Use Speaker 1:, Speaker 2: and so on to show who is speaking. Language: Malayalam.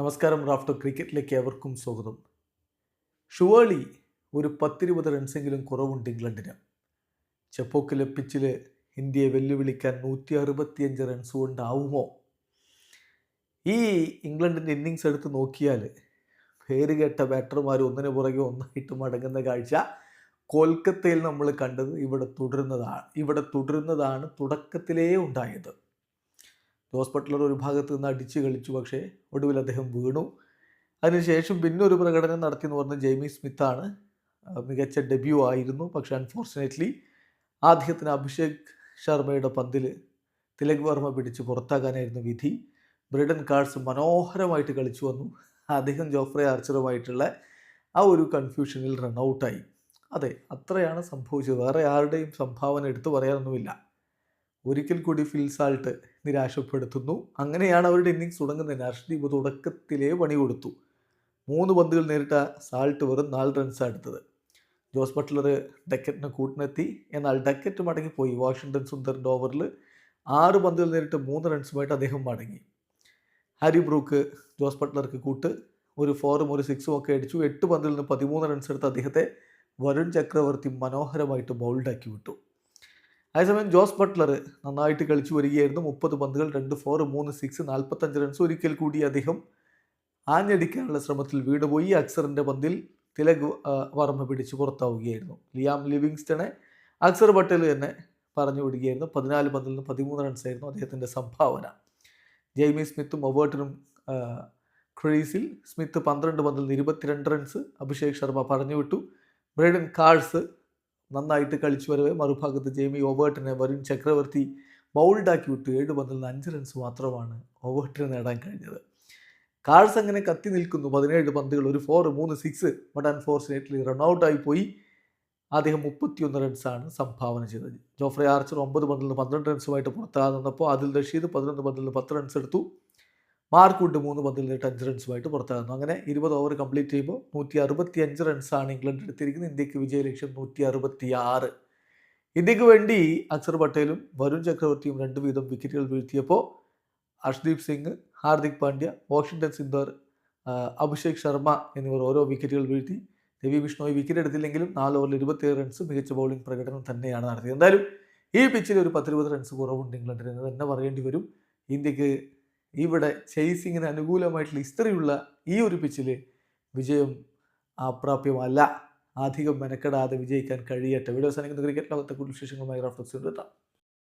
Speaker 1: നമസ്കാരം റാഫ്റ്റർ ക്രിക്കറ്റിലേക്ക് അവർക്കും സ്വാഗതം. ഷുവേളി ഒരു പത്തിരുപത് റൺസെങ്കിലും കുറവുണ്ട് ഇംഗ്ലണ്ടിന്. ചെപ്പോക്കിലെ പിച്ചിൽ ഇന്ത്യയെ വെല്ലുവിളിക്കാൻ നൂറ്റി അറുപത്തിയഞ്ച് റൺസ് കൊണ്ടാവുമോ? ഈ ഇംഗ്ലണ്ടിന്റെ ഇന്നിങ്സ് എടുത്ത് നോക്കിയാൽ പേര് കേട്ട ബാറ്റർമാർ ഒന്നിന് പുറകെ ഒന്നായിട്ട് മടങ്ങുന്ന കാഴ്ച കൊൽക്കത്തയിൽ നമ്മൾ കണ്ടത് ഇവിടെ തുടരുന്നതാണ് ഇവിടെ തുടരുന്നതാണ് തുടക്കത്തിലേ ഉണ്ടായത്. ജോസ് ബട്ട്ലർ ഒരു ഭാഗത്ത് നിന്ന് അടിച്ച് കളിച്ചു പക്ഷേ ഒടുവിൽ അദ്ദേഹം വീണു. അതിനുശേഷം പിന്നെ ഒരു പ്രകടനം നടത്തി എന്ന് പറഞ്ഞ ജെയ്മി സ്മിത്താണ് മികച്ച ഡെബ്യൂ ആയിരുന്നു. പക്ഷേ അൺഫോർച്ചുനേറ്റ്ലി ആദ്യത്തിന് അഭിഷേക് ശർമ്മയുടെ പന്തിൽ തിലക് വർമ്മ പിടിച്ച് പുറത്താക്കാനായിരുന്നു വിധി. ബ്രിഡൻ കാർഡ്സ് മനോഹരമായിട്ട് കളിച്ചു വന്നു. അദ്ദേഹം ജോഫ്രെ ആർച്ചറുമായിട്ടുള്ള ആ ഒരു കൺഫ്യൂഷനിൽ റൺ ഔട്ടായി അതെ അത്രയാണ് സംഭവിച്ചത്. വേറെ ആരുടെയും സംഭാവന എടുത്തു പറയാനൊന്നുമില്ല. ഒരിക്കൽ കൂടി ഫിൽസാൾട്ട് നിരാശപ്പെടുത്തുന്നു. അങ്ങനെയാണ് അവരുടെ ഇന്നിങ്സ് തുടങ്ങുന്നത്. അർഷ്ദീപ് തുടക്കത്തിലേ പണി കൊടുത്തു. മൂന്ന് പന്തുകൾ നേരിട്ട സാൾട്ട് വെറും നാല് റൺസാണ് എടുത്തത്. ജോസ് ബട്ട്ലർ ഡക്കറ്റിനെ കൂട്ടിനെത്തി. എന്നാൽ ഡക്കറ്റ് മടങ്ങിപ്പോയി. വാഷിങ്ടൺ സുന്ദറിന്റെ ഓവറിൽ ആറ് പന്തുകൾ നേരിട്ട് മൂന്ന് റൺസുമായിട്ട് അദ്ദേഹം മടങ്ങി. ഹാരി ബ്രൂക്ക് ജോസ് ബട്ട്ലർക്ക് കൂട്ട് ഒരു ഫോറും ഒരു സിക്സും ഒക്കെ അടിച്ചു. എട്ട് പന്തിൽ നിന്ന് പതിമൂന്ന് റൺസ് എടുത്ത് അദ്ദേഹത്തെ വരുൺ ചക്രവർത്തി മനോഹരമായിട്ട് ബൗൾഡാക്കി വിട്ടു. അതേസമയം ജോസ് ബട്ട്ലർ നന്നായിട്ട് കളിച്ചു വരികയായിരുന്നു. മുപ്പത് പന്തുകൾ രണ്ട് ഫോർ മൂന്ന് സിക്സ് നാൽപ്പത്തഞ്ച് റൺസ് ഒരിക്കൽ കൂടി അദ്ദേഹം ആഞ്ഞടിക്കാനുള്ള ശ്രമത്തിൽ വീടുപോയി അക്സറിന്റെ പന്തിൽ തിലക് വർമ്മ പിടിച്ച് പുറത്താവുകയായിരുന്നു. ലിയാം ലിവിങ്സ്റ്റണെ അക്സർ പട്ടേൽ തന്നെ പറഞ്ഞു വിടുകയായിരുന്നു. പതിനാല് പന്തിൽ നിന്ന് പതിമൂന്ന് റൺസായിരുന്നു അദ്ദേഹത്തിന്റെ സംഭാവന. ജെയ്മി സ്മിത്തും ഒവേർട്ടിനും ക്രീസിൽ സ്മിത്ത് പന്ത്രണ്ട് പന്തിൽ നിന്ന് ഇരുപത്തിരണ്ട് റൺസ് അഭിഷേക് ശർമ്മ പറഞ്ഞു വിട്ടു. ബ്രൈഡൻ കാഴ്സ് നന്നായിട്ട് കളിച്ചു വരവേ. മറുഭാഗത്ത് ജെയ്മി ഓവേർട്ടിനെ വരുൺ ചക്രവർത്തി ബൗൾഡാക്കി വിട്ടു. ഏഴ് പന്തിൽ നിന്ന് അഞ്ച് റൺസ് മാത്രമാണ് ഓവേർട്ടിന് നേടാൻ കഴിഞ്ഞത്. കാഴ്സ് അങ്ങനെ കത്തി നിൽക്കുന്നു. പതിനേഴ് പന്തുകൾ ഒരു ഫോർ മൂന്ന് സിക്സ് ബട്ട് അൺഫോർച്ചുനേറ്റ്ലി റൺഔട്ടായി പോയി. അദ്ദേഹം മുപ്പത്തിയൊന്ന് റൺസാണ് സംഭാവന ചെയ്തത്. ജോഫ്രെ ആർച്ചർ ഒമ്പത് പന്തിൽ നിന്ന് പന്ത്രണ്ട് റൺസുമായിട്ട് പുറത്താകുന്നപ്പോൾ അതിൽ റഷീദ് പതിനൊന്ന് പന്തിൽ നിന്ന് പത്ത് റൺസ് എടുത്തു. മാർക്ക് വുഡ് മൂന്ന് പന്തിൽ നിന്നിട്ട് അഞ്ച് റൺസുമായിട്ട് പുറത്താകുന്നു. അങ്ങനെ ഇരുപത് ഓവർ കംപ്ലീറ്റ് ചെയ്യുമ്പോൾ നൂറ്റി അറുപത്തി അഞ്ച് റൺസാണ് ഇംഗ്ലണ്ട് എടുത്തിരിക്കുന്നത്. ഇന്ത്യയ്ക്ക് വിജയലക്ഷ്യം നൂറ്റി അറുപത്തി ആറ് ഇന്ത്യയ്ക്ക് വേണ്ടി അക്സർ പട്ടേലും വരുൺ ചക്രവർത്തിയും രണ്ട് വീതം വിക്കറ്റുകൾ വീഴ്ത്തിയപ്പോൾ അർഷ്ദീപ് സിംഗ് ഹാർദിക് പാണ്ഡ്യ വാഷിങ്ടൺ സിന്ദർ അഭിഷേക് ശർമ്മ എന്നിവർ ഓരോ വിക്കറ്റുകൾ വീഴ്ത്തി രവി ബിഷ്ണോയ് വിക്കറ്റ് എടുത്തില്ലെങ്കിലും നാല് ഓവറിൽ ഇരുപത്തിയേഴ് റൺസ് മികച്ച ബൗളിംഗ് പ്രകടനം തന്നെയാണ് നടത്തിയത്. എന്തായാലും ഈ പിച്ചിൽ ഒരു പത്തിരുപത് റൺസ് കുറവുണ്ട് ഇംഗ്ലണ്ടിന്. എന്ന് തന്നെ പറയേണ്ടി വരും. ഇന്ത്യയ്ക്ക് ഇവിടെ ചേസിങ്ങിന് അനുകൂലമായിട്ടുള്ള ഇസ്ത്രിയുള്ള ഈ ഒരു പിച്ചിൽ വിജയം അപ്രാപ്യമല്ല. അധികം മെനക്കെടാതെ വിജയിക്കാൻ കഴിയട്ടെ. വീഡിയോ സാധിക്കുന്ന ക്രിക്കറ്റ് ലോകത്തെ കൂടുതൽ വിശേഷങ്ങളുമായി റഫ്ലക്സ് എത്താം.